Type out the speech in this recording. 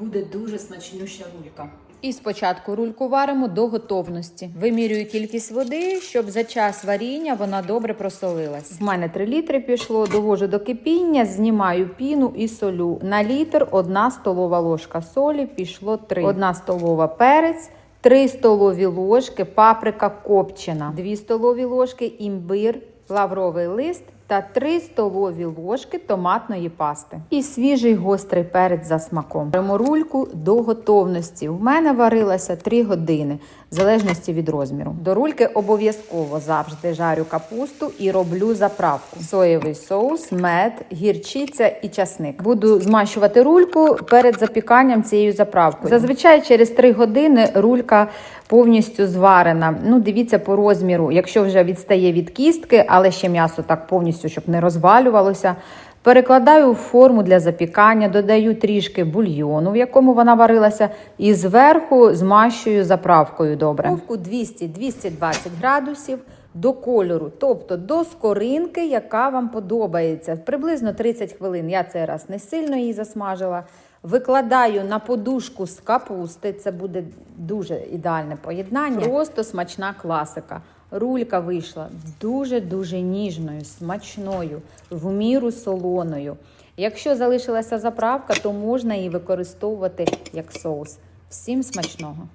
буде дуже смачнюща рулька. І спочатку рульку варимо до готовності. Вимірюю кількість води, щоб за час варіння вона добре просолилась. В мене 3 літри пішло, довожу до кипіння, знімаю піну і солю. На літр 1 столова ложка солі, пішло 3. 1 столова перець. 3 столові ложки паприка копчена, 2 столові ложки імбир, лавровий лист та 3 столові ложки томатної пасти. І свіжий гострий перець за смаком. Беремо рульку до готовності. У мене варилася 3 години, в залежності від розміру. До рульки обов'язково завжди жарю капусту і роблю заправку. Соєвий соус, мед, гірчиця і часник. Буду змащувати рульку перед запіканням цією заправкою. Зазвичай через 3 години рулька повністю зварена. Ну, дивіться по розміру, якщо вже відстає від кістки, але ще м'ясо так повністю, щоб не розвалювалося. Перекладаю в форму для запікання, додаю трішки бульйону, в якому вона варилася, і зверху змащую заправкою добре. Духовку 200-220 градусів до кольору, тобто до скоринки, яка вам подобається. Приблизно 30 хвилин. Я цей раз не сильно її засмажила. Викладаю на подушку з капусти. Це буде дуже ідеальне поєднання. Просто смачна класика. Рулька вийшла дуже-дуже ніжною, смачною, в міру солоною. Якщо залишилася заправка, то можна її використовувати як соус. Всім смачного!